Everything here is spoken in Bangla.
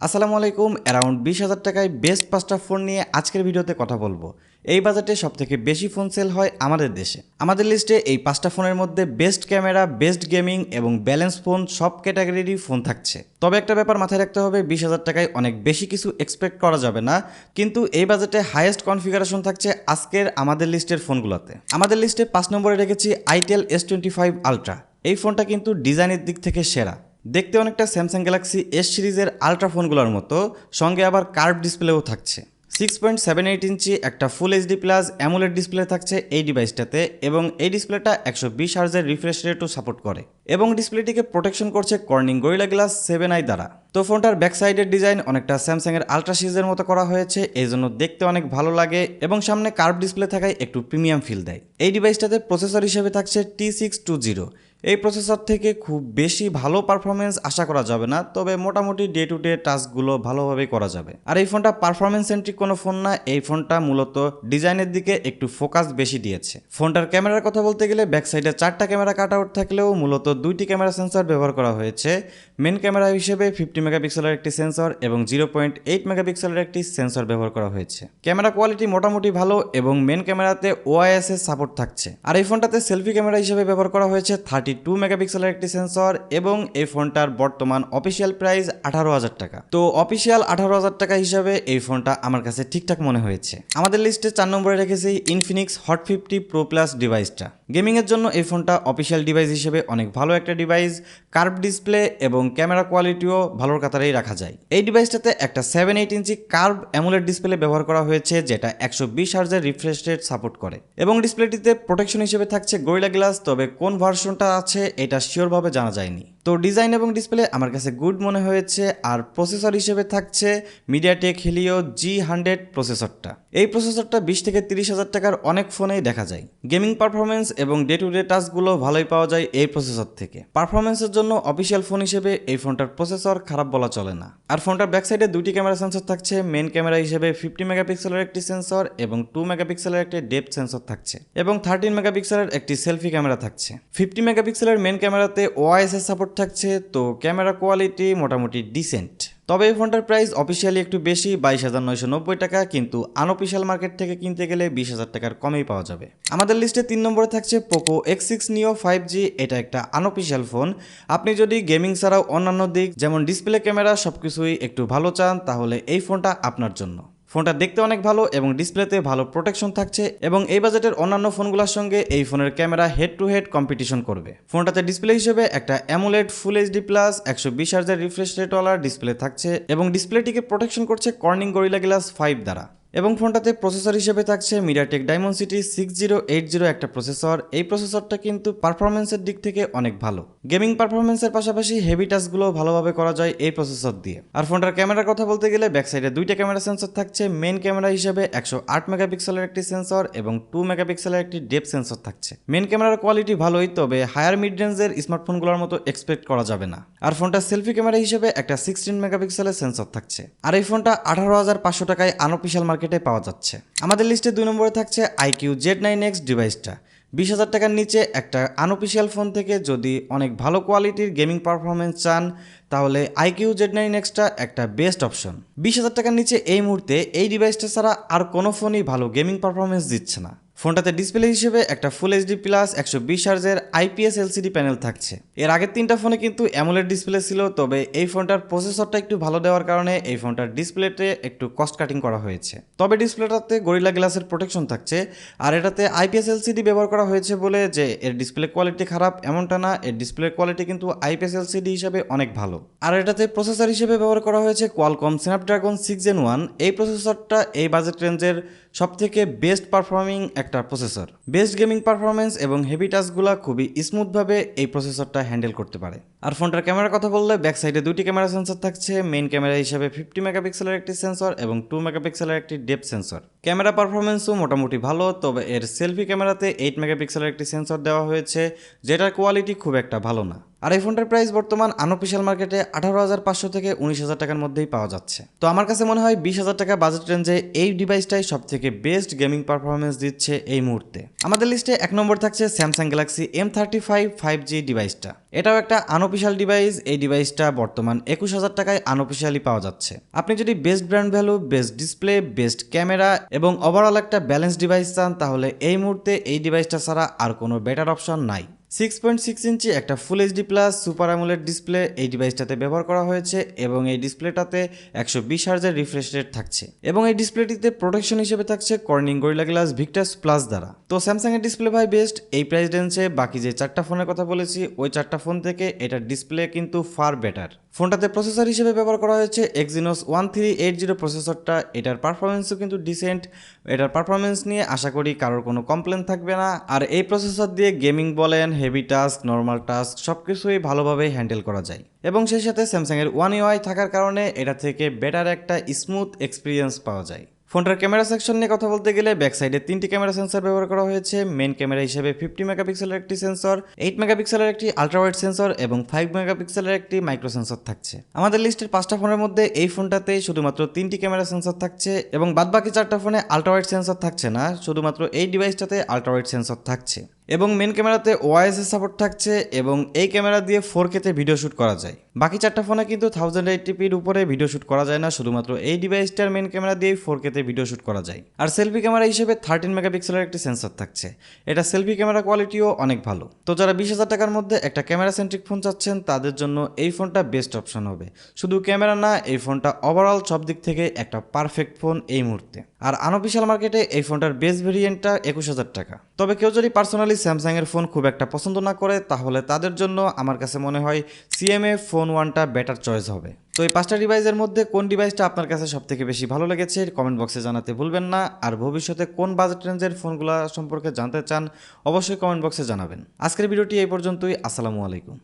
আসসালামু আলাইকুম, অ্যারাউন্ড বিশ হাজার টাকায় বেস্ট পাঁচটা ফোন নিয়ে আজকের ভিডিওতে কথা বলব। এই বাজেটে সবথেকে বেশি ফোন সেল হয় আমাদের দেশে। আমাদের লিস্টে এই পাঁচটা ফোনের মধ্যে বেস্ট ক্যামেরা, বেস্ট গেমিং এবং ব্যালেন্স ফোন সব ক্যাটাগরিরই ফোন থাকছে। তবে একটা ব্যাপার মাথায় রাখতে হবে, বিশ হাজার টাকায় অনেক বেশি কিছু এক্সপেক্ট করা যাবে না, কিন্তু এই বাজেটে হাইয়েস্ট কনফিগারেশন থাকছে আজকের আমাদের লিস্টের ফোনগুলোতে। আমাদের লিস্টে পাঁচ নম্বরে রেখেছি itel S twenty five ultra এই ফোনটা কিন্তু ডিজাইনের দিক থেকে সেরা। দেখতে অনেকটা স্যামসাং গ্যালাক্সি এস সিরিজের আলট্রা ফোনগুলোর মতো, সঙ্গে আবার কার্ভ ডিসপ্লেও থাকছে। Six point seven eight inch একটা full HD plus AMOLED display থাকছে এই ডিভাইসটাতে এবং এই ডিসপ্লেটা একশো বিশ হার্জের রিফ্রেশ রেটও সাপোর্ট করে। এবং ডিসপ্লেটিকে প্রোটেকশন করছে Corning Gorilla Glass seven i দ্বারা। তো ফোনটার ব্যাক সাইডের ডিজাইন অনেকটা স্যামসাংয়ের আলট্রা সিরিজের মতো করা হয়েছে এই জন্য দেখতে অনেক ভালো লাগে এবং সামনে কার্ভ ডিসপ্লে থাকায় একটু প্রিমিয়াম ফিল দেয়। এই ডিভাইসটাতে প্রসেসর হিসেবে থাকছে টি সিক্স টু জিরো এই প্রসেসর থেকে খুব বেশি ভালো পারফরমেন্স আশা করা যাবে না, তবে মোটামুটি ডে টু ডে টাস্কগুলো ভালোভাবে করা যাবে। আর এই ফোনটা পারফরমেন্স সেন্ট্রিক কোনো ফোন না, এই ফোনটা মূলত ডিজাইনের দিকে একটু ফোকাস বেশি দিয়েছে। ফোনটার ক্যামেরার কথা বলতে গেলে ব্যাক সাইডে চারটা ক্যামেরা কাট আউট থাকলেও মূলত দুইটি ক্যামেরা সেন্সর ব্যবহার করা হয়েছে। মেন ক্যামেরা হিসেবে ফিফটি মেগাপিক্সেলের একটি সেন্সর এবং জিরো পয়েন্ট এইট মেগাপিক্সেলের একটি সেন্সর ব্যবহার করা হয়েছে। ক্যামেরা কোয়ালিটি মোটামুটি ভালো এবং মেন ক্যামেরাতে ওআইএস এর সাপোর্ট থাকছে। আর এই ফোনটাতে সেলফি ক্যামেরা হিসেবে ব্যবহার করা হয়েছে থার্টি টু মেগাপিক্সেলের একটি সেন্সর এবং এই ফোনটার বর্তমান অফিসিয়াল প্রাইস আঠারো হাজার টাকা। তো অফিসিয়াল আঠারো হাজার টাকা হিসাবে এই ফোনটা আমার কাছে ঠিকঠাক মনে হয়েছে। আমাদের লিস্টে চার নম্বরে রেখেছি Infinix hot fifty pro plus ডিভাইসটা গেমিংয়ের জন্য এই ফোনটা অফিসিয়াল ডিভাইস হিসেবে অনেক ভালো একটা ডিভাইস কার্ভ ডিসপ্লে এবং ক্যামেরা কোয়ালিটিও ভালোর কাতারেই রাখা যায়। এই ডিভাইসটাতে একটা seven eight inch curve AMOLED display ব্যবহার করা হয়েছে, যেটা একশো বিশ হার্জের রিফ্রেশ রেট সাপোর্ট করে। এবং ডিসপ্লেটিতে প্রোটেকশন হিসেবে থাকছে গরিলা গ্লাস তবে কোন ভার্সনটা আছে, এটা শিওরভাবে জানা যায়নি। তো ডিজাইন এবং ডিসপ্লে আমার কাছে গুড মনে হয়েছে, আর প্রসেসর হিসেবে থাকছে মিডিয়াটেক হিলিও জি হান্ড্রেড প্রসেসরটা। এই প্রসেসরটা বিশ থেকে তিরিশ হাজার টাকার অনেক ফোনেই দেখা যায়। গেমিং পারফরমেন্স এবং ডে টু ডে টাস্কগুলো ভালোই পাওয়া যায় এই প্রসেসর থেকে। পারফরমেন্সের জন্য অফিসিয়াল ফোন হিসেবে এই ফোনটার প্রসেসর খারাপ বলা চলে না। আর ফোনটার ব্যাক সাইডে দুটি ক্যামেরা সেন্সর থাকছে মেন ক্যামেরা হিসেবে ফিফটি মেগাপিক্সেলের একটি সেন্সর এবং টু মেগাপিক্সেলের একটি ডেপথ সেন্সর থাকছে। এবং থার্টিন মেগাপিক্সেলের একটি সেলফি ক্যামেরা থাকছে। ফিফটি মেগাপিক্সেলের মেন ক্যামেরাতে ওআইএস এর সাপোর্ট থাকছে, তো ক্যামেরা কোয়ালিটি মোটামুটি ডিসেন্ট তবে এই ফোনটার প্রাইস অফিসিয়ালি একটু বেশি, বাইশ হাজার নয়শো নব্বই টাকা, কিন্তু আনঅফিসিয়াল মার্কেট থেকে কিনতে গেলে বিশ হাজার টাকার কমেই পাওয়া যাবে। আমাদের লিস্টে তিন নম্বরে থাকছে Poco X six Neo five G এটা একটা আনঅফিসিয়াল ফোন আপনি যদি গেমিং ছাড়াও অন্যান্য দিক, যেমন ডিসপ্লে ক্যামেরা সব কিছুই একটু ভালো চান, তাহলে এই ফোনটা আপনার জন্য। ফোনটা দেখতে অনেক ভালো এবং ডিসপ্লেতে ভালো প্রোটেকশন থাকছে এবং এই বাজেটের অন্যান্য ফোনগুলোর সঙ্গে এই ফোনের camera head to head competition করবে। ফোনটাতে ডিসপ্লে হিসেবে একটা অ্যামুলেট ফুল এইচডি প্লাস একশো বিশ হাজার রিফ্রেশ রেটওয়ালা ডিসপ্লে থাকছে এবং ডিসপ্লেটিকে প্রোটেকশন করছে কর্নিং গরিলা গ্লাস ফাইভ দ্বারা। এবং ফোনটাতে প্রসেসর হিসেবে থাকছে MediaTek Dimensity six zero eight zero একটা প্রসেসর। এই প্রসেসরটা কিন্তু পারফরমেন্সের দিক থেকে অনেক ভালো। গেমিং পারফরমেন্সের পাশাপাশি হেভি টাচগুলো ভালোভাবে করা যায় এই প্রসেসর দিয়ে। আর ফোনটার ক্যামেরার কথা বলতে গেলে ব্যাক সাইডে দুইটা ক্যামেরা সেন্সর থাকছে। মেন ক্যামেরা হিসেবে একশো আট মেগাপিক্সেলের একটি সেন্সর এবং টু মেগাপিক্সেলের একটি ডেপ সেন্সর থাকছে। মেন ক্যামেরার কোয়ালিটি ভালোই, তবে হায়ার মিড রেঞ্জের স্মার্টফোনগুলোর মতো এক্সপেক্ট করা যাবে না। আর ফোনটা সেলফি ক্যামেরা হিসেবে একটা সিক্সটিন মেগাপিক্সেলের সেন্সর থাকছে। আর এই ফোনটা আঠারো হাজার পাঁচশো টাকায় আনঅফিসিয়াল মার্কেটে পাওয়া যাচ্ছে। আমাদের লিস্টে দুই নম্বরে থাকছে আইকিউ জেড নাইন এক্স ডিভাইসটা বিশ হাজার টাকার নিচে একটা আনঅফিসিয়াল ফোন থেকে যদি অনেক ভালো কোয়ালিটির গেমিং পারফরমেন্স চান, তাহলে আইকিউ জেড নাইন এক্সটা একটা বেস্ট অপশন বিশ হাজার টাকার নিচে এই মুহূর্তে এই ডিভাইসটা ছাড়া আর কোনো ফোনই ভালো গেমিং পারফরমেন্স দিচ্ছে না। ফোনটাতে ডিসপ্লে হিসেবে একটা ফুল এইচডি প্লাস একশো বিশ হার্জের আইপিএস এলসিডি প্যানেল থাকছে। এর আগের তিনটা ফোনে কিন্তু অ্যামোলেড ডিসপ্লে ছিল, তবে এই ফোনটার প্রসেসরটা একটু ভালো দেওয়ার কারণে এই ফোনটার ডিসপ্লেতে একটু কস্ট কাটিং করা হয়েছে। তবে ডিসপ্লেটাতে গরিলা গ্লাসের প্রোটেকশন থাকছে, আর এটাতে আইপিএস এলসিডি ব্যবহার করা হয়েছে বলে যে এর ডিসপ্লে কোয়ালিটি খারাপ, এমনটা না, এর ডিসপ্লে কোয়ালিটি কিন্তু আইপিএস এলসিডি হিসাবে অনেক ভালো। আর এটাতে প্রসেসর হিসেবে ব্যবহার করা হয়েছে Qualcomm Snapdragon six Gen one এই প্রসেসরটা এই বাজেট রেঞ্জের সব থেকে বেস্ট পারফর্মিং একটা প্রসেসর বেস্ট গেমিং পারফরমেন্স এবং হেভি খুবই স্মুথভাবে এই প্রসেসরটা হ্যান্ডেল করতে পারে। আর ফোনটার ক্যামেরার কথা বললে ব্যাক সাইডে দুটি ক্যামেরা সেন্সর থাকছে মেইন ক্যামেরা হিসেবে ফিফটি মেগাপিক্সেলের একটি সেন্সর এবং টু মেগাপিক্সেলের একটি ডেপ সেন্সর ক্যামেরা পারফরমেন্সও মোটামুটি ভালো, তবে এর সেলফি ক্যামেরাতে এইট মেগাপিক্সেলের একটি সেন্সর দেওয়া হয়েছে, যেটার কোয়ালিটি খুব একটা ভালো না। আর এই ফোনটার প্রাইস বর্তমান আনঅফিসিয়াল মার্কেটে আঠারো হাজার পাঁচশো থেকে উনিশ হাজার টাকার মধ্যেই পাওয়া যাচ্ছে। তো আমার কাছে মনে হয় বিশ হাজার টাকা বাজেট রেঞ্জে এই ডিভাইসটাই সব থেকে বেস্ট গেমিং পারফরমেন্স দিচ্ছে এই মুহূর্তে। আমাদের লিস্টে এক নম্বর থাকছে Samsung Galaxy M thirty five five G ডিভাইসটা এটাও একটা আনঅফিসিয়াল ডিভাইস এই ডিভাইসটা বর্তমান একুশ হাজার টাকায় আনঅফিসিয়ালি পাওয়া যাচ্ছে। আপনি যদি best brand value best display best camera এবং ওভারঅল একটা ব্যালেন্স ডিভাইস চান, তাহলে এই মুহূর্তে এই ডিভাইসটা ছাড়া আর কোনো বেটার অপশন নাই। সিক্স পয়েন্ট সিক্স ইঞ্চি একটা full HD plus super AMOLED display এই ডিভাইসটাতে ব্যবহার করা হয়েছে এবং এই ডিসপ্লেটাতে একশো বিশ হার্জের রিফ্রেশ রেট থাকছে। এবং এই ডিসপ্লেটিতে প্রোটেকশন হিসেবে থাকছে Corning Gorilla Glass Victus plus দ্বারা। তো স্যামসাং এর ডিসপ্লে ভাই বেস্ট এই প্রাইস রেঞ্জে বাকি যে চারটা ফোনের কথা বলেছি, ওই চারটা ফোন থেকে এটার ডিসপ্লে কিন্তু ফার বেটার ফোনটাতে প্রসেসর হিসেবে ব্যবহার করা হয়েছে Exynos one three eight zero প্রসেসরটা এটার পারফরমেন্সও কিন্তু ডিসেন্ট এটার পারফরমেন্স নিয়ে আশা করি কারোর কোনো কমপ্লেন থাকবে না। আর এই প্রসেসর দিয়ে গেমিং বলেন হেভি টাস্ক নর্মাল টাস্ক সব কিছুই ভালোভাবে হ্যান্ডেল করা যায়। এবং সেই সাথে স্যামসাংয়ের ওয়ান ইউআই থাকার কারণে এটা থেকে বেটার একটা স্মুথ এক্সপিরিয়েন্স পাওয়া যায়। ফোনটার ক্যামেরা সেকশন নিয়ে কথা বলতে গেলে ব্যাক সাইডে তিনটি ক্যামেরা সেন্সর ব্যবহার করা হয়েছে। মেন ক্যামেরা হিসেবে ফিফটি মেগাপিক্সেলের একটি সেন্সর এইট মেগাপিক্সেলের একটি আলট্রাওয়াইড সেন্সর এবং ফাইভ মেগাপিক্সেলের একটি মাইক্রো সেন্সর থাকছে। আমাদের লিস্টের পাঁচটা ফোনের মধ্যে এই ফোনটাতে শুধুমাত্র তিনটি ক্যামেরা সেন্সর থাকছে এবং বাদবাকি চারটা ফোনে আলট্রাওয়াইড সেন্সর থাকছে না, শুধুমাত্র এই ডিভাইসটাতে আলট্রাওয়াইড সেন্সর থাকছে। এবং মেন ক্যামেরাতে ওয়াইএসএস সাপোর্ট থাকছে এবং এই ক্যামেরা দিয়ে ফোর কেতে ভিডিও শ্যুট করা যায়। বাকি চারটা ফোনে কিন্তু থাউজেন্ড এইটিপির উপরে ভিডিও শ্যুট করা যায় না, শুধুমাত্র এই ডিভাইসটার মেন ক্যামেরা দিয়েই ফোর কেতে ভিডিও শ্যুট করা যায়। আর সেলফি ক্যামেরা হিসেবে থার্টিন মেগাপিক্সেলের একটি সেন্সর থাকছে। এটা সেলফি ক্যামেরা কোয়ালিটিও অনেক ভালো। তো যারা বিশ হাজার টাকার মধ্যে একটা ক্যামেরা সেন্ট্রিক ফোন চাচ্ছেন, তাদের জন্য এই ফোনটা বেস্ট অপশন হবে। শুধু ক্যামেরা না, এই ফোনটা ওভারঅল সব দিক থেকে একটা পারফেক্ট ফোন এই মুহূর্তে। আর আনঅফিসিয়াল মার্কেটে এই ফোনটার বেস্ট ভেরিয়েন্টটা একুশ হাজার টাকা। তবে কেউ যদি পার্সোনালি স্যামসাংয়ের ফোন খুব একটা পছন্দ না করে, তাহলে তাদের জন্য আমার কাছে মনে হয় সিএমএ ফোন ওয়ানটা বেটার চয়েস হবে। তো এই পাঁচটা ডিভাইসের মধ্যে কোন ডিভাইসটা আপনার কাছে সব থেকে বেশি ভালো লেগেছে কমেন্ট বক্সে জানাতে ভুলবেন না। আর ভবিষ্যতে কোন বাজেট রেঞ্জের ফোনগুলো সম্পর্কে জানতে চান, অবশ্যই কমেন্ট বক্সে জানাবেন। আজকের ভিডিওটি এই পর্যন্তই, আসসালামু আলাইকুম।